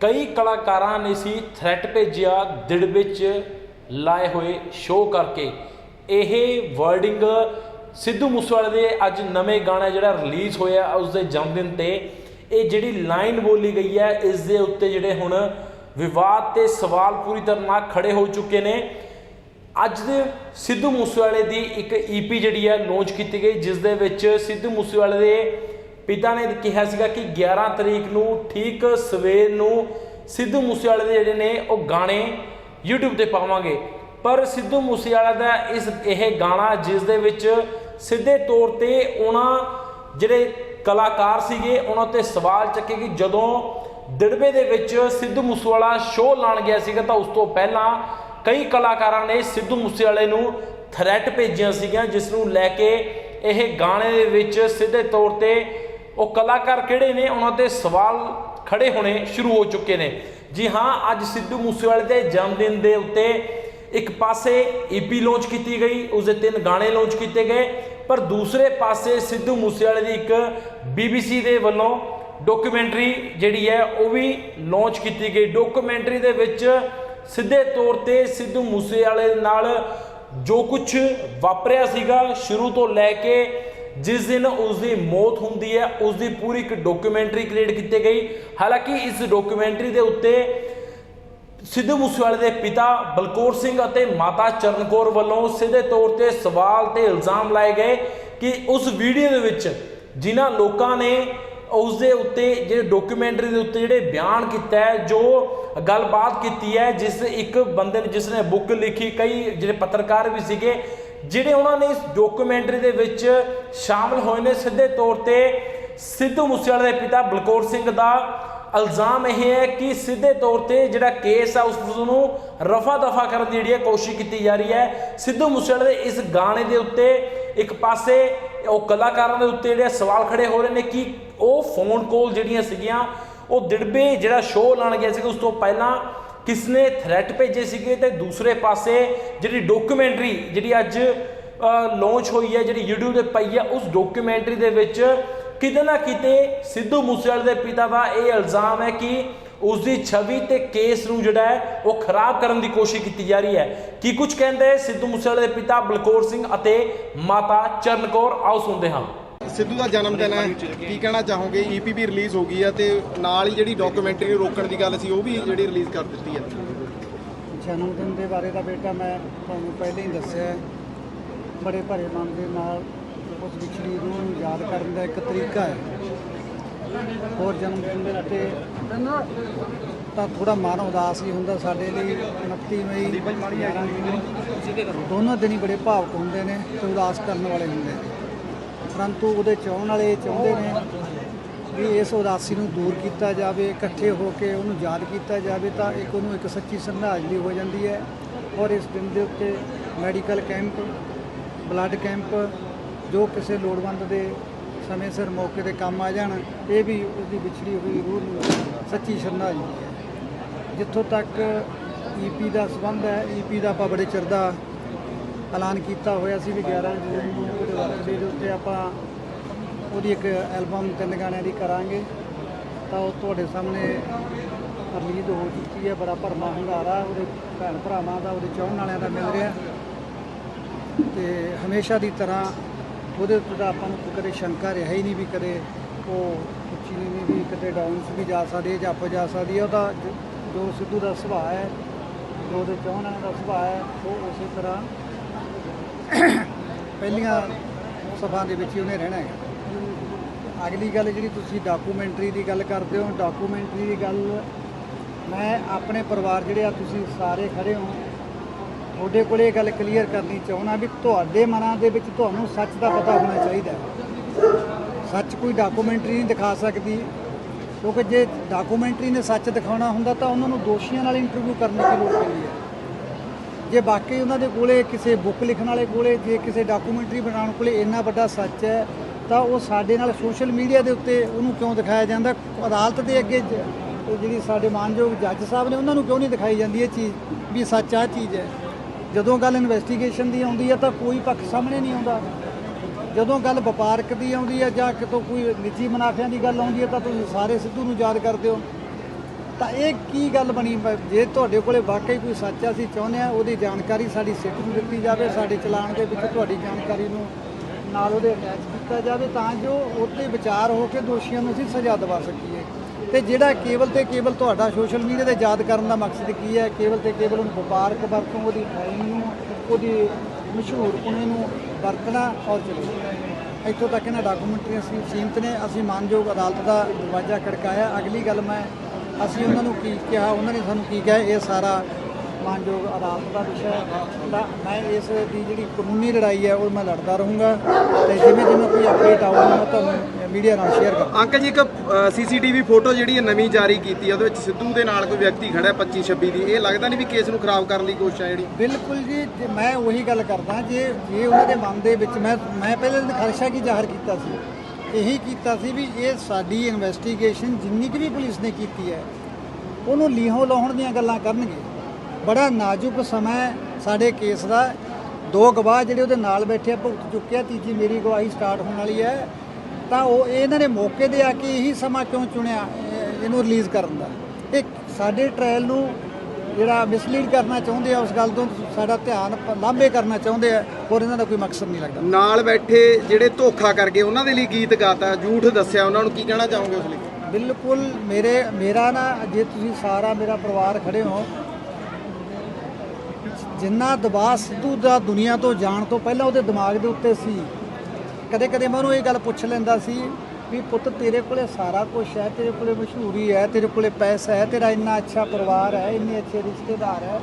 ਕਈ ਕਲਾਕਾਰਾਂ ਨੇ ਸੀ ਥ੍ਰੈਟ ਭੇਜਿਆ ਦਿੜ ਵਿੱਚ ਲਾਏ ਹੋਏ ਸ਼ੋਅ ਕਰਕੇ। ਇਹ ਵਰਡਿੰਗ ਸਿੱਧੂ ਮੂਸੇਵਾਲੇ ਦੇ ਅੱਜ ਨਵੇਂ ਗਾਣਾ ਜਿਹੜਾ ਰਿਲੀਜ਼ ਹੋਇਆ ਉਸ ਦੇ ਜਨਮ ਦਿਨ ਤੇ, ਇਹ ਜਿਹੜੀ ਲਾਈਨ ਬੋਲੀ ਗਈ ਹੈ, ਇਸ ਦੇ ਉੱਤੇ ਜਿਹੜੇ ਹੁਣ ਵਿਵਾਦ ਤੇ ਸਵਾਲ ਪੂਰੀ ਤਰ੍ਹਾਂ ਨਾਲ ਖੜੇ ਹੋ ਚੁੱਕੇ ਨੇ। ਅੱਜ ਦੇ ਸਿੱਧੂ ਮੂਸੇਵਾਲੇ ਦੀ ਇੱਕ ਈਪੀ ਜਿਹੜੀ ਹੈ ਲਾਂਚ ਕੀਤੀ ਗਈ ਜਿਸ ਦੇ ਵਿੱਚ ਸਿੱਧੂ ਮੂਸੇਵਾਲੇ ਦੇ ਪਿਤਾ ਨੇ ਕਿਹਾ ਸੀਗਾ ਕਿ 11 ਤਰੀਕ ਨੂੰ ਠੀਕ ਸਵੇਰ ਨੂੰ ਸਿੱਧੂ ਮੂਸੇਵਾਲੇ ਦੇ ਜਿਹੜੇ ਨੇ ਉਹ ਗਾਣੇ YouTube ਤੇ ਪਾਵਾਂਗੇ। ਪਰ ਸਿੱਧੂ ਮੂਸੇਵਾਲਾ ਦਾ ਇਸ, ਇਹ ਗਾਣਾ ਜਿਸ ਦੇ ਵਿੱਚ ਸਿੱਧੇ ਤੌਰ ਤੇ ਉਹਨਾਂ ਜਿਹੜੇ ਕਲਾਕਾਰ ਸੀਗੇ, ਉਹਨਾਂ ਤੇ ਸਵਾਲ ਚੱਕੇ ਕਿ ਜਦੋਂ ਦਿੜਬੇ ਦੇ ਵਿੱਚ ਸਿੱਧੂ ਮੂਸੇਵਾਲਾ ਸ਼ੋਅ ਲਾਣ ਗਿਆ ਸੀਗਾ ਤਾਂ ਉਸ ਤੋਂ ਪਹਿਲਾਂ ਕਈ ਕਲਾਕਾਰਾਂ ਨੇ ਸਿੱਧੂ ਮੂਸੇਵਾਲੇ ਨੂੰ ਥ੍ਰੈਟ ਭੇਜੀਆਂ ਸੀਗੀਆਂ, ਜਿਸ ਨੂੰ ਲੈ ਕੇ ਇਹ ਗਾਣੇ ਦੇ ਵਿੱਚ ਸਿੱਧੇ ਤੌਰ ਤੇ ਉਹ ਕਲਾਕਾਰ ਕਿਹੜੇ ਨੇ? ਉਹਨਾਂ ਤੇ ਸਵਾਲ ਖੜੇ ਹੋਣੇ ਸ਼ੁਰੂ ਹੋ ਚੁੱਕੇ ਨੇ। ਜੀ ਹਾਂ, ਅੱਜ ਸਿੱਧੂ ਮੂਸੇਵਾਲੇ ਦੇ ਜਨਮ ਦਿਨ ਦੇ ਉੱਤੇ ਇੱਕ ਪਾਸੇ ਈਪੀ ਲਾਂਚ ਕੀਤੀ ਗਈ ਉਸ ਦੇ ਤਿੰਨ ਗਾਣੇ ਲਾਂਚ ਕੀਤੇ ਗਏ, ਪਰ ਦੂਸਰੇ ਪਾਸੇ ਸਿੱਧੂ ਮੂਸੇਵਾਲੇ ਦੀ ਇੱਕ BBC ਦੇ ਵੱਲੋਂ ਡਾਕੂਮੈਂਟਰੀ ਜਿਹੜੀ ਹੈ, ਉਹ ਵੀ ਲਾਂਚ ਕੀਤੀ ਗਈ। ਡਾਕੂਮੈਂਟਰੀ ਦੇ ਵਿੱਚ ਸਿੱਧੇ ਤੌਰ ਤੇ ਸਿੱਧੂ ਮੂਸੇਵਾਲੇ ਨਾਲ ਜੋ ਕੁਝ ਵਾਪਰਿਆ ਸੀਗਾ, ਸ਼ੁਰੂ ਤੋਂ ਲੈ ਕੇ ਜਿਸ ਦਿਨ ਉਸ ਦੀ ਮੌਤ ਹੁੰਦੀ ਹੈ ਉਸ ਦੀ ਪੂਰੀ ਇੱਕ ਡਾਕੂਮੈਂਟਰੀ ਕ੍ਰੀਏਟ ਕੀਤੀ ਗਈ। ਹਾਲਾਂਕਿ ਇਸ ਡਾਕੂਮੈਂਟਰੀ ਦੇ ਉੱਤੇ ਸਿੱਧੂ ਮੂਸੇਵਾਲੇ ਦੇ ਪਿਤਾ ਬਲਕੌਰ ਸਿੰਘ ਅਤੇ ਮਾਤਾ ਚਰਨਕੌਰ ਵੱਲੋਂ ਸਿੱਧੇ ਤੌਰ ਤੇ ਸਵਾਲ ਤੇ ਇਲਜ਼ਾਮ ਲਾਏ ਗਏ ਕਿ ਉਸ ਵੀਡੀਓ ਦੇ ਵਿੱਚ ਜਿਨ੍ਹਾਂ ਲੋਕਾਂ ਨੇ ਉਸ ਦੇ ਉੱਤੇ ਜਿਹੜੇ ਡਾਕੂਮੈਂਟਰੀ ਦੇ ਉੱਤੇ ਜਿਹੜੇ ਬਿਆਨ ਕੀਤਾ ਹੈ, ਜੋ ਗੱਲਬਾਤ ਕੀਤੀ ਹੈ, ਜਿਸ ਇੱਕ ਬੰਦੇ ਨੇ, ਜਿਸ ਨੇ ਬੁੱਕ ਲਿਖੀ, ਕਈ ਜਿਹੜੇ ਪੱਤਰਕਾਰ ਵੀ ਸੀਗੇ ਜਿਹੜੇ ਉਹਨਾਂ ਨੇ ਇਸ ਡਾਕੂਮੈਂਟਰੀ ਦੇ ਵਿੱਚ ਸ਼ਾਮਲ ਹੋਏ ਨੇ, ਸਿੱਧੇ ਤੌਰ ਤੇ ਸਿੱਧੂ ਮੂਸੇਵਾਲੇ ਦੇ ਪਿਤਾ ਬਲਕੌਰ ਸਿੰਘ ਦਾ ਇਲਜ਼ਾਮ ਇਹ ਹੈ ਕਿ ਸਿੱਧੇ ਤੌਰ ਤੇ ਜਿਹੜਾ ਕੇਸ ਆ, ਉਸ ਨੂੰ ਰਫਾ ਦਫਾ ਕਰਨ ਦੀ ਜਿਹੜੀ ਹੈ ਕੋਸ਼ਿਸ਼ ਕੀਤੀ ਜਾ ਰਹੀ ਹੈ। ਸਿੱਧੂ ਮੂਸੇਵਾਲੇ ਦੇ ਇਸ ਗਾਣੇ ਦੇ ਉੱਤੇ ਇੱਕ ਪਾਸੇ ਉਹ ਕਲਾਕਾਰਾਂ ਦੇ ਉੱਤੇ ਜਿਹੜੇ ਸਵਾਲ ਖੜੇ ਹੋ ਰਹੇ ਨੇ ਕਿ ਉਹ ਫੋਨ ਕਾਲ ਜਿਹੜੀਆਂ ਸੀਗੀਆਂ, ਉਹ ਦਿੜਬੇ ਜਿਹੜਾ ਸ਼ੋਅ ਲਾਣ ਗਿਆ ਸੀਗਾ, ਉਸ ਤੋਂ ਪਹਿਲਾਂ ਕਿਸਨੇ ਥ੍ਰੈਟ ਭੇਜੇ ਸੀਗੇ ਤੇ ਦੂਸਰੇ ਪਾਸੇ ਜਿਹੜੀ ਡਾਕੂਮੈਂਟਰੀ ਜਿਹੜੀ ਅੱਜ ਲਾਂਚ ਹੋਈ ਹੈ, ਜਿਹੜੀ YouTube ਤੇ ਪਈ ਹੈ, ਉਸ ਡਾਕੂਮੈਂਟਰੀ ਦੇ ਵਿੱਚ ਕਿਤੇ ਨਾ ਕਿਤੇ ਸਿੱਧੂ ਮੂਸੇਵਾਲੇ ਦੇ ਪਿਤਾ ਦਾ ਇਹ ਇਲਜ਼ਾਮ ਹੈ ਕਿ ਉਸ ਦੀ ਛਵੀ ਤੇ ਕੇਸ ਨੂੰ ਜਿਹੜਾ ਹੈ, ਉਹ ਖਰਾਬ ਕਰਨ ਦੀ ਕੋਸ਼ਿਸ਼ ਕੀਤੀ ਜਾ ਰਹੀ ਹੈ। ਕੀ ਕੁਝ ਕਹਿੰਦੇ ਸਿੱਧੂ ਮੂਸੇਵਾਲੇ ਦੇ ਪਿਤਾ ਬਲਕੌਰ ਸਿੰਘ ਅਤੇ ਮਾਤਾ ਚਰਨਕੌਰ ਆਓ ਸੁਣਦੇ ਹਾਂ। ਸਿੱਧੂ ਦਾ ਜਨਮ ਦਿਨ ਹੈ। ਕੀ ਕਹਿਣਾ ਚਾਹੋਗੇ? ਈਪੀ ਵੀ ਰਿਲੀਜ਼ ਹੋ ਗਈ ਹੈ ਤੇ ਨਾਲ ਹੀ ਜਿਹੜੀ ਡਾਕੂਮੈਂਟਰੀ ਰੋਕਣ ਦੀ ਗੱਲ ਸੀ ਉਹ ਵੀ ਜਿਹੜੀ ਰਿਲੀਜ਼ ਕਰ ਦਿੱਤੀ ਹੈ। ਜਨਮ ਦਿਨ ਦੇ ਬਾਰੇ ਤਾਂ ਬੇਟਾ ਮੈਂ ਤੁਹਾਨੂੰ ਪਹਿਲਾਂ ਹੀ ਦੱਸਿਆ। ਬੜੇ ਭਰੇ ਮਨ ਦੇ ਨਾਲ ਉਸ ਵਿਛੜੀ ਰੂਹ ਨੂੰ ਯਾਦ ਕਰਨ ਦਾ ਇੱਕ ਤਰੀਕਾ ਹੈ। ਹੋਰ ਜਨਮ ਦਿਨ ਦੇ ਉੱਤੇ ਤਾਂ ਥੋੜਾ ਮਨ ਉਦਾਸ ਹੀ ਹੁੰਦਾ ਸਾਡੇ ਲਈ। 29 ਮਈ 11 ਜੂਨ ਦੋਨੋਂ ਦਿਨ ਹੀ ਬੜੇ ਭਾਵਕ ਹੁੰਦੇ ਨੇ ਤੇ ਉਦਾਸ ਕਰਨ ਵਾਲੇ ਹੁੰਦੇ ਨੇ। ਪਰੰਤੂ ਉਹਦੇ ਚਾਹਣ ਵਾਲੇ ਇਹ ਚਾਹੁੰਦੇ ਨੇ ਵੀ ਇਸ ਉਦਾਸੀ ਨੂੰ ਦੂਰ ਕੀਤਾ ਜਾਵੇ, ਇਕੱਠੇ ਹੋ ਕੇ ਉਹਨੂੰ ਯਾਦ ਕੀਤਾ ਜਾਵੇ ਤਾਂ ਇੱਕ ਉਹਨੂੰ ਇੱਕ ਸੱਚੀ ਸ਼ਰਧਾਂਜਲੀ ਹੋ ਜਾਂਦੀ ਹੈ ਔਰ ਇਸ ਦਿਨ ਦੇ ਉੱਤੇ ਮੈਡੀਕਲ ਕੈਂਪ, ਬਲੱਡ ਕੈਂਪ ਜੋ ਕਿਸੇ ਲੋੜਵੰਦ ਦੇ ਸਮੇਂ ਸਿਰ ਮੌਕੇ ਤੇ ਕੰਮ ਆ ਜਾਣ, ਇਹ ਵੀ ਉਸਦੀ ਵਿਛੜੀ ਹੋਈ ਰੂਹ ਨੂੰ ਸੱਚੀ ਸ਼ਰਧਾਂਜਲੀ ਹੈ। ਜਿੱਥੋਂ ਤੱਕ ਈਪੀ ਦਾ ਸੰਬੰਧ ਹੈ ਈਪੀ ਦਾ ਆਪਾਂ ਬੜੇ ਚਿਰ ਦਾ ਐਲਾਨ ਕੀਤਾ ਹੋਇਆ ਸੀ ਵੀ 11 ਜੂਨ ਨੂੰ ਉਹਦੇ ਵਰਤੇ ਦੇ ਉੱਤੇ ਆਪਾਂ ਉਹਦੀ ਇੱਕ ਐਲਬਮ ਤਿੰਨ ਗਾਣਿਆਂ ਦੀ ਕਰਾਂਗੇ। ਤਾਂ ਉਹ ਤੁਹਾਡੇ ਸਾਹਮਣੇ ਰਿਲੀਜ਼ ਹੋ ਚੁੱਕੀ ਹੈ, ਬੜਾ ਭਰਮਾ ਹੰਗਾਰਾ ਉਹਦੇ ਭੈਣ ਭਰਾਵਾਂ ਦਾ, ਉਹਦੇ ਚਾਹਣ ਵਾਲਿਆਂ ਦਾ ਮਿਲ ਰਿਹਾ। ਤੇ ਹਮੇਸ਼ਾ ਦੀ ਤਰ੍ਹਾਂ ਉਹਦੇ ਉੱਤੇ ਤਾਂ ਆਪਾਂ ਨੂੰ ਕਦੇ ਸ਼ੰਕਾ ਰਿਹਾ ਹੀ ਨਹੀਂ ਵੀ ਕਦੇ ਉਹ ਉੱਚੀ ਨਹੀਂ ਵੀ ਕਿਤੇ ਡਾਊਨਸ ਵੀ ਜਾ ਸਕਦੀ ਜਾਂ ਅੱਪ ਜਾ ਸਕਦੀ ਹੈ। ਉਹਦਾ ਜੋ ਸਿੱਧੂ ਦਾ ਸੁਭਾਅ ਹੈ, ਜੋ ਉਹਦੇ ਚਾਹਣ ਵਾਲਿਆਂ ਦਾ ਸੁਭਾਅ ਹੈ, ਉਹ ਉਸੇ ਤਰ੍ਹਾਂ ਪਹਿਲੀਆਂ ਸਫ਼ਾ ਦੇ ਵਿੱਚ ਹੀ ਉਹਨੇ ਰਹਿਣਾ ਹੈ। ਅਗਲੀ ਗੱਲ ਜਿਹੜੀ ਤੁਸੀਂ ਡਾਕੂਮੈਂਟਰੀ ਦੀ ਗੱਲ ਕਰਦੇ ਹੋ ਡਾਕੂਮੈਂਟਰੀ ਦੀ ਗੱਲ ਮੈਂ ਆਪਣੇ ਪਰਿਵਾਰ ਜਿਹੜੇ ਆ ਤੁਸੀਂ ਸਾਰੇ ਖੜੇ ਹੋ, ਤੁਹਾਡੇ ਕੋਲ ਇਹ ਗੱਲ ਕਲੀਅਰ ਕਰਨੀ ਚਾਹੁੰਦਾ ਵੀ ਤੁਹਾਡੇ ਮਨਾਂ ਦੇ ਵਿੱਚ ਤੁਹਾਨੂੰ ਸੱਚ ਦਾ ਪਤਾ ਹੋਣਾ ਚਾਹੀਦਾ ਸੱਚ ਕੋਈ ਡਾਕੂਮੈਂਟਰੀ ਨਹੀਂ ਦਿਖਾ ਸਕਦੀ, ਕਿਉਂਕਿ ਜੇ ਡਾਕੂਮੈਂਟਰੀ ਨੇ ਸੱਚ ਦਿਖਾਉਣਾ ਹੁੰਦਾ ਤਾਂ ਉਹਨਾਂ ਨੂੰ ਦੋਸ਼ੀਆਂ ਨਾਲ ਇੰਟਰਵਿਊ ਕਰਨ ਦੀ ਲੋੜ ਪੈਂਦੀ ਹੈ। ਜੇ ਬਾਕੀ ਉਹਨਾਂ ਦੇ ਕੋਲੇ ਕਿਸੇ ਬੁੱਕ ਲਿਖਣ ਵਾਲੇ ਕੋਲੇ, ਜੇ ਕਿਸੇ ਡਾਕੂਮੈਂਟਰੀ ਬਣਾਉਣ ਕੋਲੇ ਇੰਨਾ ਵੱਡਾ ਸੱਚ ਹੈ, ਤਾਂ ਉਹ ਸਾਡੇ ਨਾਲ ਸੋਸ਼ਲ ਮੀਡੀਆ ਦੇ ਉੱਤੇ ਉਹਨੂੰ ਕਿਉਂ ਦਿਖਾਇਆ ਜਾਂਦਾ? ਅਦਾਲਤ ਦੇ ਅੱਗੇ ਜਿਹੜੀ ਸਾਡੇ ਮਾਨਯੋਗ ਜੱਜ ਸਾਹਿਬ ਨੇ ਉਹਨਾਂ ਨੂੰ ਕਿਉਂ ਨਹੀਂ ਦਿਖਾਈ ਜਾਂਦੀ ਇਹ ਚੀਜ਼ ਵੀ ਸੱਚ ਆ ਚੀਜ਼ ਹੈ? ਜਦੋਂ ਗੱਲ ਇਨਵੈਸਟੀਗੇਸ਼ਨ ਦੀ ਆਉਂਦੀ ਹੈ ਤਾਂ ਕੋਈ ਪੱਖ ਸਾਹਮਣੇ ਨਹੀਂ ਆਉਂਦਾ। ਜਦੋਂ ਗੱਲ ਵਪਾਰਕ ਦੀ ਆਉਂਦੀ ਹੈ ਜਾਂ ਕਿਤੋਂ ਕੋਈ ਨਿੱਜੀ ਮੁਨਾਫਿਆਂ ਦੀ ਗੱਲ ਆਉਂਦੀ ਹੈ ਤਾਂ ਤੁਸੀਂ ਸਾਰੇ ਸਿੱਧੂ ਨੂੰ ਯਾਦ ਕਰਦੇ ਹੋ। ਤਾਂ ਇਹ ਕੀ ਗੱਲ ਬਣੀ? ਜੇ ਤੁਹਾਡੇ ਕੋਲੇ ਵਾਕਈ ਕੋਈ ਸੱਚ ਆ, ਅਸੀਂ ਚਾਹੁੰਦੇ ਆ ਉਹਦੀ ਜਾਣਕਾਰੀ ਸਾਡੀ ਸਿੱਟ ਨੂੰ ਦਿੱਤੀ ਜਾਵੇ, ਸਾਡੇ ਚਲਾਨ ਦੇ ਵਿੱਚ ਤੁਹਾਡੀ ਜਾਣਕਾਰੀ ਨੂੰ ਨਾਲ ਉਹਦੇ ਅਟੈਚ ਕੀਤਾ ਜਾਵੇ, ਤਾਂ ਜੋ ਉਹਤੇ ਵਿਚਾਰ ਹੋ ਕੇ ਦੋਸ਼ੀਆਂ ਨੂੰ ਅਸੀਂ ਸਜ਼ਾ ਦਿਵਾ ਸਕੀਏ। ਤੇ ਜਿਹੜਾ ਕੇਵਲ ਤੇ ਕੇਵਲ ਤੁਹਾਡਾ ਸੋਸ਼ਲ ਮੀਡੀਆ ਤੇ ਯਾਦ ਕਰਨ ਦਾ ਮਕਸਦ ਕੀ ਹੈ? ਕੇਵਲ ਤੇ ਕੇਵਲ ਉਹਨੂੰ ਵਪਾਰਕ ਵਰਤੋਂ, ਉਹਦੀ ਫਾਈਲ ਨੂੰ, ਉਹਦੀ ਮਸ਼ਹੂਰ ਪੁਣੇ ਨੂੰ ਵਰਤਣਾ ਔਰ ਚਲੋ। ਇੱਥੋਂ ਤੱਕ ਇਹਨਾਂ ਡਾਕੂਮੈਂਟਰੀਆਂ ਸੀ ਸੀਮਤ ਨੇ, ਅਸੀਂ ਮਾਨਯੋਗ ਅਦਾਲਤ ਦਾ ਦਰਵਾਜ਼ਾ ਖੜਕਾਇਆ। ਅਗਲੀ ਗੱਲ ਮੈਂ ਅਸੀਂ ਉਹਨਾਂ ਨੂੰ ਕੀ ਕਿਹਾ ਉਹਨਾਂ ਨੇ ਸਾਨੂੰ ਕੀ ਕਿਹਾ ਇਹ ਸਾਰਾ ਮਾਨਯੋਗ ਅਦਾਲਤ ਦਾ ਵਿਸ਼ਾ ਹੈ। ਤਾਂ ਮੈਂ ਇਸ ਦੀ ਜਿਹੜੀ ਕਾਨੂੰਨੀ ਲੜਾਈ ਹੈ ਉਹ ਮੈਂ ਲੜਦਾ ਰਹੂੰਗਾ ਤੇ ਜਿਵੇਂ ਜਿਵੇਂ ਕੋਈ ਅਪਡੇਟ ਆਊਗੀ ਮੈਂ ਤੁਹਾਨੂੰ ਮੀਡੀਆ ਨਾਲ ਸ਼ੇਅਰ ਕਰਾਂਗਾ। ਅੰਕਲ ਜੀ ਇੱਕ ਸੀਸੀਟੀਵੀ ਫੋਟੋ ਜਿਹੜੀ ਹੈ ਨਵੀਂ ਜਾਰੀ ਕੀਤੀ ਹੈ ਉਹਦੇ ਵਿੱਚ ਸਿੱਧੂ ਦੇ ਨਾਲ ਕੋਈ ਵਿਅਕਤੀ ਖੜਾ ਹੈ 25 26 ਦੀ। ਇਹ ਲੱਗਦਾ ਨਹੀਂ ਵੀ ਕੇਸ ਨੂੰ ਖਰਾਬ ਕਰਨ ਦੀ ਕੋਸ਼ਿਸ਼ ਹੈ ਜਿਹੜੀ। ਬਿਲਕੁਲ ਜੀ ਮੈਂ ਉਹੀ ਗੱਲ ਕਰਦਾ ਜੇ ਜੇ ਉਹਨਾਂ ਦੇ ਮਨ ਦੇ ਵਿੱਚ ਮੈਂ ਮੈਂ ਪਹਿਲੇ ਦਿਨ ਖਰਸ਼ਾ ਕੀ ਜ਼ਾਹਰ ਕੀਤਾ ਸੀ? ਇਹੀ ਕੀਤਾ ਸੀ ਵੀ ਇਹ ਸਾਡੀ ਇਨਵੈਸਟੀਗੇਸ਼ਨ ਜਿੰਨੀ ਕੁ ਵੀ ਪੁਲਿਸ ਨੇ ਕੀਤੀ ਹੈ, ਉਹਨੂੰ ਲੀਹੋਂ ਲਾਉਣ ਦੀਆਂ ਗੱਲਾਂ ਕਰਨਗੇ। ਬੜਾ ਨਾਜ਼ੁਕ ਸਮਾਂ ਸਾਡੇ ਕੇਸ ਦਾ। ਦੋ ਗਵਾਹ ਜਿਹੜੇ ਉਹਦੇ ਨਾਲ ਬੈਠੇ ਆ, ਭੁਗਤ ਚੁੱਕਿਆ ਤੀਜੀ ਮੇਰੀ ਗਵਾਹੀ ਸਟਾਰਟ ਹੋਣ ਵਾਲੀ ਹੈ। ਤਾਂ ਉਹ ਇਹਨਾਂ ਨੇ ਮੌਕੇ ਦੇ ਆ ਕੇ ਇਹੀ ਸਮਾਂ ਕਿਉਂ ਚੁਣਿਆ ਇਹਨੂੰ ਰਿਲੀਜ਼ ਕਰਨ ਦਾ। ਇਹ ਸਾਡੇ ਟ੍ਰਾਇਲ ਨੂੰ ਜਿਹੜਾ ਮਿਸਲੀਡ ਕਰਨਾ ਚਾਹੁੰਦੇ ਆ ਉਸ ਗੱਲ ਤੋਂ ਸਾਡਾ ਧਿਆਨ ਲਾਂਭੇ ਕਰਨਾ ਚਾਹੁੰਦੇ ਆ ਹੋਰ ਇਹਨਾਂ ਦਾ ਕੋਈ ਮਕਸਦ ਨਹੀਂ ਲੱਗਦਾ। ਨਾਲ ਬੈਠੇ ਜਿਹੜੇ ਧੋਖਾ ਕਰ ਗਏ ਉਹਨਾਂ ਦੇ ਲਈ ਗੀਤ ਗਾਤਾ ਝੂਠ ਦੱਸਿਆ ਉਹਨਾਂ ਨੂੰ ਕੀ ਕਹਿਣਾ ਚਾਹੋਗੇ ਉਸ ਲਈ? ਬਿਲਕੁਲ ਮੇਰੇ ਮੇਰਾ ਨਾ ਜੇ ਤੁਸੀਂ ਸਾਰਾ ਮੇਰਾ ਪਰਿਵਾਰ ਖੜੇ ਹੋ ਜਿੰਨਾ ਦਬਾਅ ਸਿੱਧੂ ਦਾ ਦੁਨੀਆ ਤੋਂ ਜਾਣ ਤੋਂ ਪਹਿਲਾਂ ਉਹਦੇ ਦਿਮਾਗ ਦੇ ਉੱਤੇ ਸੀ ਕਦੇ ਕਦੇ ਮੈਂ ਉਹਨੂੰ ਇਹ ਗੱਲ ਪੁੱਛ ਲੈਂਦਾ ਸੀ ਵੀ ਪੁੱਤ ਤੇਰੇ ਕੋਲੇ ਸਾਰਾ ਕੁਝ ਹੈ, ਤੇਰੇ ਕੋਲੇ ਮਸ਼ਹੂਰੀ ਹੈ, ਤੇਰੇ ਕੋਲੇ ਪੈਸਾ ਹੈ, ਤੇਰਾ ਇੰਨਾ ਅੱਛਾ ਪਰਿਵਾਰ ਹੈ, ਇੰਨੇ ਅੱਛੇ ਰਿਸ਼ਤੇਦਾਰ ਹੈ,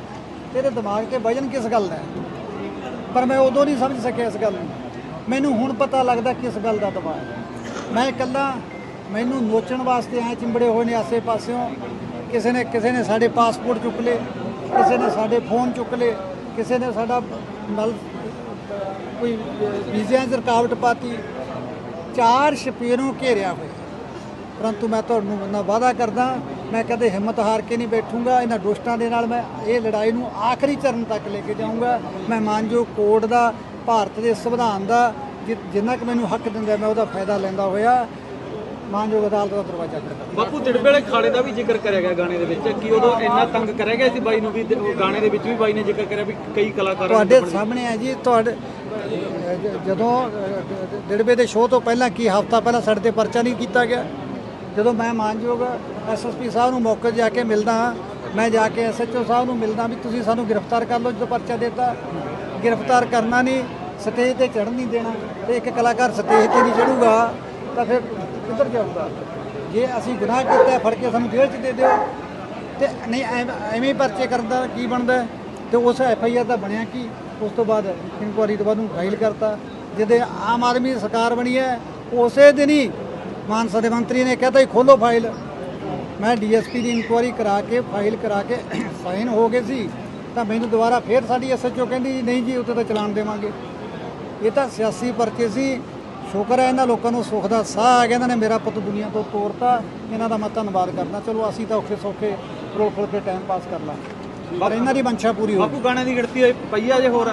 ਤੇਰੇ ਦਿਮਾਗ ਤੇ ਵਜਨ ਕਿਸ ਗੱਲ ਦਾ ਹੈ? ਪਰ ਮੈਂ ਉਦੋਂ ਨਹੀਂ ਸਮਝ ਸਕਿਆ ਇਸ ਗੱਲ ਨੂੰ। ਮੈਨੂੰ ਹੁਣ ਪਤਾ ਲੱਗਦਾ ਕਿਸ ਗੱਲ ਦਾ ਦਬਾਅ ਹੈ। ਮੈਂ ਇਕੱਲਾ, ਮੈਨੂੰ ਨੋਚਣ ਵਾਸਤੇ ਐ ਚਿੰਬੜੇ ਹੋਏ ਨੇ ਆਸੇ ਪਾਸਿਓਂ। ਕਿਸੇ ਨੇ ਕਿਸੇ ਨੇ ਸਾਡੇ ਪਾਸਪੋਰਟ ਚੁੱਕ ਲਏ, ਕਿਸੇ ਨੇ ਸਾਡੇ ਫੋਨ ਚੁੱਕ ਲਏ, ਕਿਸੇ ਨੇ ਸਾਡਾ ਨਲ, ਕੋਈ ਵੀਜ਼ਿਆਂ 'ਚ ਰੁਕਾਵਟ ਪਾਤੀ। ਚਾਰ ਸ਼ਪੀਰੋਂ ਘੇਰਿਆ ਹੋਇਆ। ਪਰੰਤੂ ਮੈਂ ਤੁਹਾਨੂੰ ਉਹਨਾਂ ਵਾਅਦਾ ਕਰਦਾ ਮੈਂ ਕਦੇ ਹਿੰਮਤ ਹਾਰ ਕੇ ਨਹੀਂ ਬੈਠੂੰਗਾ। ਇਹਨਾਂ ਦੁਸ਼ਟਾਂ ਦੇ ਨਾਲ ਮੈਂ ਇਹ ਲੜਾਈ ਨੂੰ ਆਖਰੀ ਚਰਨ ਤੱਕ ਲੈ ਕੇ ਜਾਊਂਗਾ। ਮੈਂ ਮਾਨਯੋਗ ਕੋਰਟ ਦਾ ਭਾਰਤ ਦੇ ਸੰਵਿਧਾਨ ਦਾ ਜਿੰਨਾ ਕਿ ਮੈਨੂੰ ਹੱਕ ਦਿੰਦਾ ਮੈਂ ਉਹਦਾ ਫਾਇਦਾ ਲੈਂਦਾ ਹੋਇਆ। ਮਾਨਯੋਗ ਅਦਾਲਤ ਦਾ ਦਰਵਾਜ਼ਾ ਖੜਕਾ ਬਾਪੂ ਦਿੜਬੇ ਵਾਲੇ ਖਾੜੇ ਦਾ ਵੀ ਜ਼ਿਕਰ ਕਰਿਆ ਗਿਆ ਗਾਣੇ ਦੇ ਵਿੱਚ। ਕਿ ਉਦੋਂ ਇੰਨਾ ਤੰਗ ਕਰਿਆ ਗਿਆ ਸੀ ਬਾਈ ਨੂੰ ਵੀ ਗਾਣੇ ਦੇ ਵਿੱਚ ਵੀ ਬਾਈ ਨੇ ਜ਼ਿਕਰ ਕਰਿਆ ਵੀ ਕਈ ਕਲਾਕਾਰਾਂ ਤੁਹਾਡੇ ਸਾਹਮਣੇ ਹੈ ਜੀ ਤੁਹਾਡੇ ਜਦੋਂ ਅਹ, ਦੇ ਸ਼ੋਅ ਤੋਂ ਪਹਿਲਾਂ ਕੀ ਹਫਤਾ ਪਹਿਲਾਂ ਸਾਡੇ ਤੇ ਪਰਚਾ ਨਹੀਂ ਕੀਤਾ ਗਿਆ? ਜਦੋਂ ਮੈਂ ਮਾਨਯੋਗ ਐਸਐਸਪੀ ਸਾਹਿਬ ਨੂੰ ਮੌਕੇ 'ਤੇ ਜਾ ਕੇ ਮਿਲਦਾ ਹਾਂ ਮੈਂ ਜਾ ਕੇ ਐਸਐਚਓ ਸਾਹਿਬ ਨੂੰ ਮਿਲਦਾ ਵੀ ਤੁਸੀਂ ਸਾਨੂੰ ਗ੍ਰਿਫਤਾਰ ਕਰ ਲਓ ਜਦੋਂ ਪਰਚਾ ਦਿੱਤਾ। ਗ੍ਰਿਫਤਾਰ ਕਰਨਾ ਨਹੀਂ ਸਟੇਜ ਤੇ ਚੜ੍ਹਨ ਨਹੀਂ ਦੇਣਾ ਤੇ ਇੱਕ ਕਲਾਕਾਰ ਸਟੇਜ ਤੇ ਨਹੀਂ ਚੜੂਗਾ ਤਾਂ ਫਿਰ ਕਿੱਧਰ ਜਾਊਗਾ? ਜੇ ਅਸੀਂ ਗੁਨਾਹ ਕੀਤਾ ਫੜ ਕੇ ਸਾਨੂੰ ਜੇਲ੍ਹ 'ਚ ਦੇ ਦਿਓ। ਤੇ ਨਹੀਂ ਐਵੇਂ ਐਵੇਂ ਪਰਚੇ ਕਰਨ ਦਾ ਕੀ ਬਣਦਾ ਹੈ? ਤੇ ਉਸ ਐਫ ਆਈ ਆਰ ਦਾ ਬਣਿਆ ਕੀ? ਉਸ ਤੋਂ ਬਾਅਦ ਇਨਕੁਆਰੀ ਤੋਂ ਬਾਅਦ ਨੂੰ ਫਾਈਲ ਕਰਤਾ। ਜਿਹਦੇ ਆਮ ਆਦਮੀ ਦੀ ਸਰਕਾਰ ਬਣੀ ਹੈ, ਉਸੇ ਦਿਨ ਹੀ ਮਾਨਸਾ ਦੇ ਮੰਤਰੀ ਨੇ ਕਹਿਤਾ ਹੀ ਖੋਲੋ ਫਾਈਲ ਮੈਂ ਡੀਐਸਪੀ ਦੀ ਇਨਕੁਆਰੀ ਕਰਾ ਕੇ ਫਾਈਲ ਕਰਾ ਕੇ ਸਾਈਨ ਹੋ ਗਏ ਸੀ, ਤਾਂ ਮੈਨੂੰ ਦੁਬਾਰਾ ਫੇਰ ਸਾਡੀ ਐਸਐਚਓ ਕਹਿੰਦੀ ਨਹੀਂ ਜੀ ਉੱਤੇ ਤਾਂ ਚਲਾਨ ਦੇਵਾਂਗੇ। ਇਹ ਤਾਂ ਸਿਆਸੀ ਪਰਚੇ ਸੀ। ਸ਼ੁਕਰ ਹੈ ਇਹਨਾਂ ਲੋਕਾਂ ਨੂੰ ਸੁੱਖ ਦਾ ਸਾਹ ਆ ਗਿਆ, ਇਹਨਾਂ ਨੇ ਮੇਰਾ ਪੁੱਤ ਦੁਨੀਆ ਤੋਂ ਤੋਰਤਾ। ਇਹਨਾਂ ਦਾ ਮੈਂ ਧੰਨਵਾਦ ਕਰਦਾ। ਚਲੋ, ਅਸੀਂ ਤਾਂ ਔਖੇ ਸੌਖੇ ਰੋਲ ਫੁੱਲ ਕੇ ਟਾਈਮ ਪਾਸ ਕਰ ਲਾਂ ਪਰ ਇਹਨਾਂ ਦੀ ਮੰਸ਼ਾ ਪੂਰੀ ਹੋ ਬਾਪੂ ਗਾਣੇ ਦੀ ਗਿਣਤੀ ਪਈ ਆ ਜੇ ਹੋਰ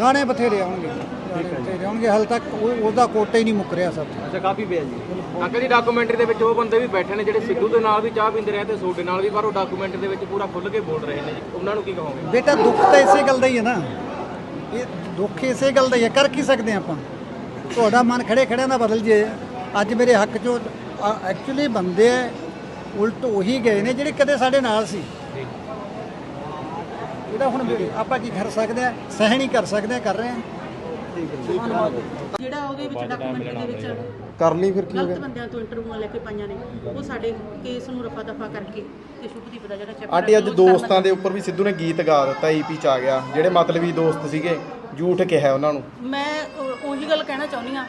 ਗਾਣੇ ਬਥੇਰੇ ਆਉਣਗੇ। ਗਾਣੇ ਬਥੇਰੇ ਆਉਣਗੇ ਹਾਲ ਤੱਕ ਉਹ- ਉਹਦਾ ਕੋਟਾ ਹੀ ਨਹੀਂ ਮੁੱਕ ਰਿਹਾ ਸਭ। ਅੱਛਾ ਕਾਫੀ ਪਿਆ ਜੀ। ਅੰਕਲ ਜੀ ਡਾਕੂਮੈਂਟਰੀ ਦੇ ਵਿੱਚ ਉਹ ਬੰਦੇ ਵੀ ਬੈਠੇ ਨੇ ਜਿਹੜੇ ਸਿੱਧੂ ਦੇ ਨਾਲ ਵੀ ਚਾਹ ਪੀਂਦੇ ਰਹੇ ਤੇ ਸੋਡੇ ਨਾਲ ਵੀ ਪਰ ਉਹ ਡਾਕੂਮੈਂਟਰੀ ਦੇ ਵਿੱਚ ਪੂਰਾ ਖੁੱਲ ਕੇ ਬੋਲ ਰਹੇ ਨੇ ਜੀ। ਉਹਨਾਂ ਨੂੰ ਕੀ ਕਹੋਗੇ? ਬੇਟਾ ਦੁੱਖ ਤਾਂ ਇਸੇ ਗੱਲ ਦਾ ਹੀ ਹੈ ਨਾ। ਇਹ ਦੁੱਖ ਇਸੇ ਗੱਲ ਦਾ ਹੀ ਹੈ। ਕਰ ਕੀ ਸਕਦੇ ਆਪਾਂ? ਤੁਹਾਡਾ ਮਨ ਖੜੇ ਖੜਿਆਂ ਦਾ ਬਦਲ ਜੇ। ਅੱਜ ਮੇਰੇ ਹੱਕ ਚੋਂ ਐਕਚੁਅਲੀ ਬੰਦੇ ਹੈ ਉਲਟ ਉਹੀ ਗਏ ਨੇ ਜਿਹੜੇ ਕਦੇ ਸਾਡੇ ਨਾਲ ਸੀ। ਇਹਦਾ ਹੁਣ ਆਪਾਂ ਕੀ ਕਰ ਸਕਦੇ ਆ ਸਹਿਣ ਹੀ ਕਰ ਸਕਦੇ ਆ ਕਰ ਰਹੇ ਆ। ਜਿਹੜਾ ਉਹਦੇ ਵਿੱਚ ਡਾਕੂਮੈਂਟ ਦੇ ਵਿੱਚ ਕਰ ਲਈ ਫਿਰ ਕੀ ਹੋ ਗਲਤ ਬੰਦਿਆਂ ਤੋਂ ਇੰਟਰਵਿਊਆਂ ਲੈ ਕੇ ਪਾਈਆਂ ਨੇ। ਉਹ ਸਾਡੇ ਕੇਸ ਨੂੰ ਰਫਾ ਦਫਾ ਕਰਕੇ ਤੇ ਸ਼ੁਭਦੀਪ ਦਾ ਜਿਹੜਾ ਚੈਪਟਰ ਆਂਟੀ ਅੱਜ ਦੋਸਤਾਂ ਦੇ ਉੱਪਰ ਵੀ ਸਿੱਧੂ ਨੇ ਗੀਤ ਗਾ ਦਿੱਤਾ ਈਪੀ ਚ ਆ ਗਿਆ ਜਿਹੜੇ ਮਤਲਬੀ ਦੋਸਤ ਸੀਗੇ ਝੂਠ ਕਿਹਾ ਉਹਨਾਂ ਨੂੰ। ਮੈਂ ਉਹੀ ਗੱਲ ਕਹਿਣਾ ਚਾਹੁੰਦੀ ਆ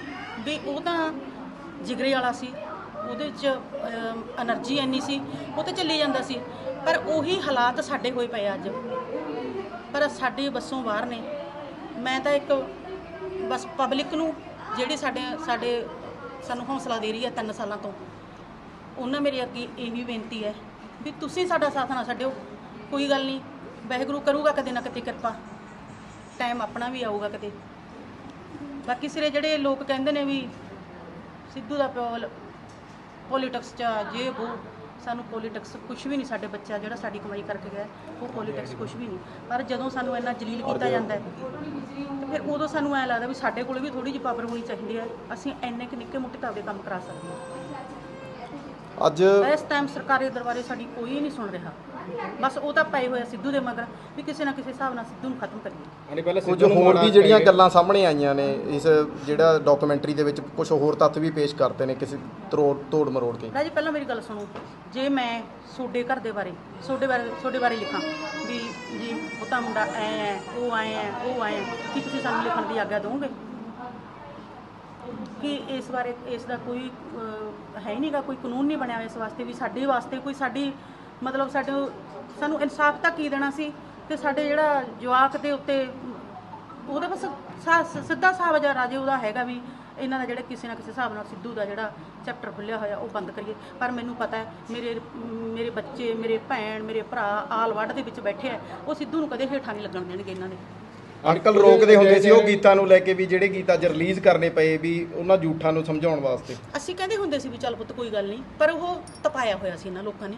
ਵੀ ਉਹ ਤਾਂ ਜਿਗਰੇ ਵਾਲਾ ਸੀ ਉਹਦੇ ਵਿੱਚ એનર્ਜੀ ਇੰਨੀ ਸੀ ਉਹ ਤੇ ਚੱਲੀ ਜਾਂਦਾ ਸੀ ਪਰ ਉਹੀ ਹਾਲਾਤ ਸਾਡੇ ਹੋਏ ਪਏ ਅੱਜ। ਪਰ ਸਾਡੀ ਬੱਸੋਂ ਬਾਹਰ ਨੇ। ਮੈਂ ਤਾਂ ਇੱਕ ਬਸ ਪਬਲਿਕ ਨੂੰ ਜਿਹੜੀ ਸਾਡੇ ਸਾਡੇ ਸਾਨੂੰ ਹੌਸਲਾ ਦੇ ਰਹੀ ਹੈ ਤਿੰਨ ਸਾਲਾਂ ਤੋਂ ਉਹਨਾਂ ਮੇਰੇ ਅੱਗੇ ਇਹ ਵੀ ਬੇਨਤੀ ਹੈ ਵੀ ਤੁਸੀਂ ਸਾਡਾ ਸਾਥ ਨਾ ਛੱਡਿਓ। ਕੋਈ ਗੱਲ ਨਹੀਂ ਵਾਹਿਗੁਰੂ ਕਰੂਗਾ ਕਦੇ ਨਾ ਕਦੇ ਕਿਰਪਾ। ਟਾਈਮ ਆਪਣਾ ਵੀ ਆਊਗਾ ਕਦੇ। ਬਾਕੀ ਸਿਰੇ ਜਿਹੜੇ ਲੋਕ ਕਹਿੰਦੇ ਨੇ ਵੀ ਸਿੱਧੂ ਦਾ ਪਿਓ ਪੋਲਿਟਿਕਸ ਚ ਆ, ਜੇ ਉਹ ਸਾਨੂੰ ਪੋਲੀਟਿਕਸ ਕੁਝ ਵੀ ਨਹੀਂ ਸਾਡੇ ਬੱਚਾ ਜਿਹੜਾ ਸਾਡੀ ਕਮਾਈ ਕਰਕੇ ਗਿਆ ਉਹ ਪੋਲੀਟਿਕਸ ਕੁਝ ਵੀ ਨਹੀਂ। ਪਰ ਜਦੋਂ ਸਾਨੂੰ ਇੰਨਾ ਜਲੀਲ ਕੀਤਾ ਜਾਂਦਾ ਹੈ ਤੇ ਫਿਰ ਉਦੋਂ ਸਾਨੂੰ ਐ ਲੱਗਦਾ ਵੀ ਸਾਡੇ ਕੋਲ ਵੀ ਥੋੜੀ ਜਿਹੀ ਪਾਵਰ ਹੋਣੀ ਚਾਹੀਦੀ ਹੈ ਅਸੀਂ ਇੰਨੇ ਕਿ ਨਿੱਕੇ ਮੋਟੇ ਤਾਂ ਆਪਦੇ ਕੰਮ ਕਰਾ ਸਕਦੇ ਹਾਂ। ਅੱਜ ਇਸ ਟਾਈਮ ਸਰਕਾਰੀ ਦਰਬਾਰੇ ਸਾਡੀ ਕੋਈ ਨਹੀਂ ਸੁਣ ਰਿਹਾ। ਬਸ ਉਹ ਤਾਂ ਪਏ ਹੋਏ ਆ ਸਿੱਧੂ ਦੇ ਮਗਰ ਵੀ ਕਿਸੇ ਨਾ ਕਿਸੇ ਹਿਸਾਬ ਨਾਲ ਸਿੱਧੂ ਨੂੰ ਖਤਮ ਕਰੀਏ। ਹਾਂਜੀ ਪਹਿਲਾਂ ਕੁਝ ਹੋਰ ਵੀ ਜਿਹੜੀਆਂ ਗੱਲਾਂ ਸਾਹਮਣੇ ਆਈਆਂ ਨੇ ਇਸ ਜਿਹੜਾ ਡਾਕੂਮੈਂਟਰੀ ਦੇ ਵਿੱਚ ਕੁਝ ਹੋਰ ਤੱਥ ਵੀ ਪੇਸ਼ ਕਰਤੇ ਨੇ ਕਿਸੇ ਤਰੋੜ ਤੋੜ ਮਰੋੜ ਕੇ। ਰਾਜੀ ਪਹਿਲਾਂ ਮੇਰੀ ਗੱਲ ਸੁਣੋ। ਜੇ ਮੈਂ ਤੁਹਾਡੇ ਘਰ ਦੇ ਬਾਰੇ ਤੁਹਾਡੇ ਬਾਰੇ ਤੁਹਾਡੇ ਬਾਰੇ ਲਿਖਾਂ ਵੀ ਜੀ ਉਹ ਤਾਂ ਮੁੰਡਾ ਐ ਹੈ ਉਹ ਐ ਹੈ ਉਹ ਐ ਕੀ ਤੁਸੀਂ ਸਾਨੂੰ ਲਿਖਣ ਦੀ ਆਗਿਆ ਦਿਓਗੇ ਕਿ ਇਸ ਬਾਰੇ ਇਸ ਦਾ ਕੋਈ ਅਹ, ਹੈ ਹੀ ਨਹੀਂਗਾ ਕੋਈ ਕਾਨੂੰਨ ਨਹੀਂ ਬਣਿਆ ਹੋਇਆ ਇਸ ਵਾਸਤੇ ਵੀ ਸਾਡੇ ਵਾਸਤੇ ਕੋਈ ਸਾਡੀ ਮਤਲਬ ਸਾਡੇ ਸਾਨੂੰ ਇਨਸਾਫ ਤਾਂ ਕੀ ਦੇਣਾ ਸੀ ਤੇ ਸਾਡੇ ਜਿਹੜਾ ਜਵਾਕ ਦੇ ਉੱਤੇ ਉਹਦੇ ਬਸ ਸਿੱਧਾ ਹਿਸਾਬ ਜਾਂ ਰਾਜੇ ਉਹਦਾ ਹੈਗਾ ਵੀ ਇਹਨਾਂ ਦਾ ਜਿਹੜਾ ਕਿਸੇ ਨਾ ਕਿਸੇ ਹਿਸਾਬ ਨਾਲ ਸਿੱਧੂ ਦਾ ਜਿਹੜਾ ਚੈਪਟਰ ਖੁੱਲਿਆ ਹੋਇਆ ਉਹ ਬੰਦ ਕਰੀਏ। ਪਰ ਮੈਨੂੰ ਪਤਾ ਹੈ ਮੇਰੇ ਮੇਰੇ ਬੱਚੇ ਮੇਰੇ ਭੈਣ ਮੇਰੇ ਭਰਾ ਆਲ ਵਰਡ ਦੇ ਵਿੱਚ ਬੈਠੇ ਆ ਉਹ ਸਿੱਧੂ ਨੂੰ ਕਦੇ ਹੇਠਾਂ ਨਹੀਂ ਲੱਗਣ ਦੇਣਗੇ ਇਹਨਾਂ ਦੇ। ਅੰਕਲ ਰੋਕਦੇ ਹੁੰਦੇ ਸੀ ਉਹ ਗੀਤਾਂ ਨੂੰ ਲੈ ਕੇ ਵੀ ਜਿਹੜੇ ਗੀਤ ਅੱਜ ਰਿਲੀਜ਼ ਕਰਨੇ ਪਏ ਵੀ ਉਹਨਾਂ ਝੂਠਾਂ ਨੂੰ ਸਮਝਾਉਣ ਵਾਸਤੇ। ਅਸੀਂ ਕਹਿੰਦੇ ਹੁੰਦੇ ਸੀ ਵੀ ਚੱਲ ਪੁੱਤ ਕੋਈ ਗੱਲ ਨਹੀਂ ਪਰ ਉਹ ਤਪਾਇਆ ਹੋਇਆ ਸੀ ਇਹਨਾਂ ਲੋਕਾਂ ਨੇ।